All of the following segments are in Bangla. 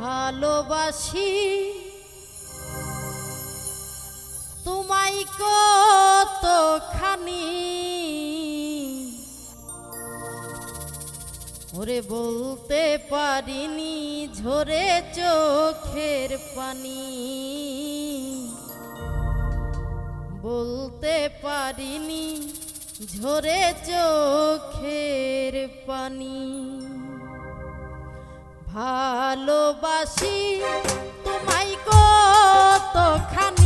ভালোবাসি। তোমায় কতখানি? ওরে বলতে পারিনি ঝরে চোখের পানি। বলতে পারিনি ঝরে চোখের পানি। ভালোবাসি। তোমায় কতখানি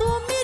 তুমি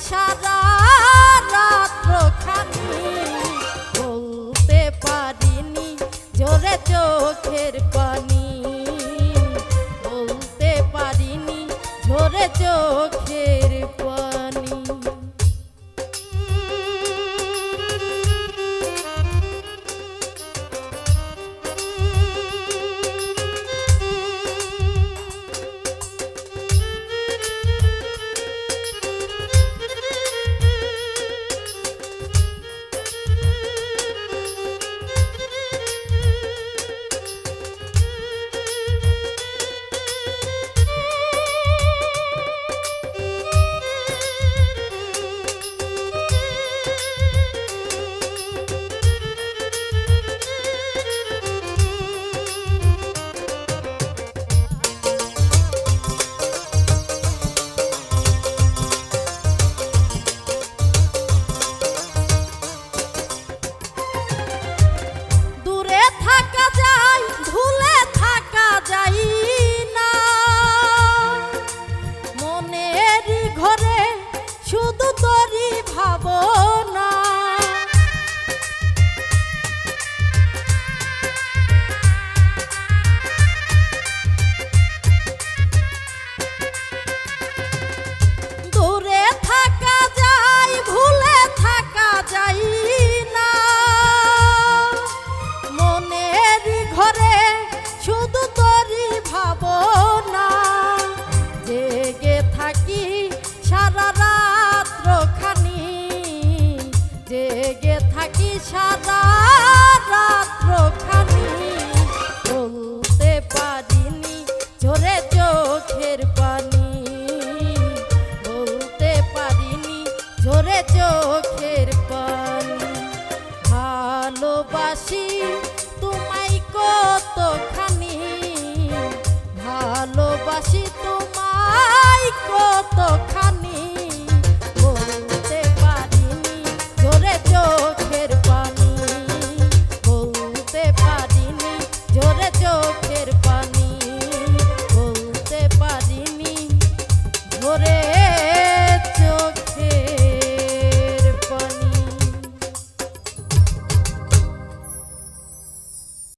সারা রাত্র খানি বলতে পারিনি জোরে চোখের পানি। বলতে পারিনি জোরে চোখ সাদা রাত্রখানি বলতে পারিনি, ঝরে চোখের পানি। বলতে পারিনি, ঝরে চোখের পানি। ভালোবাসি তোমায় কতখানি, ভালোবাসি তোমায় কতখানি।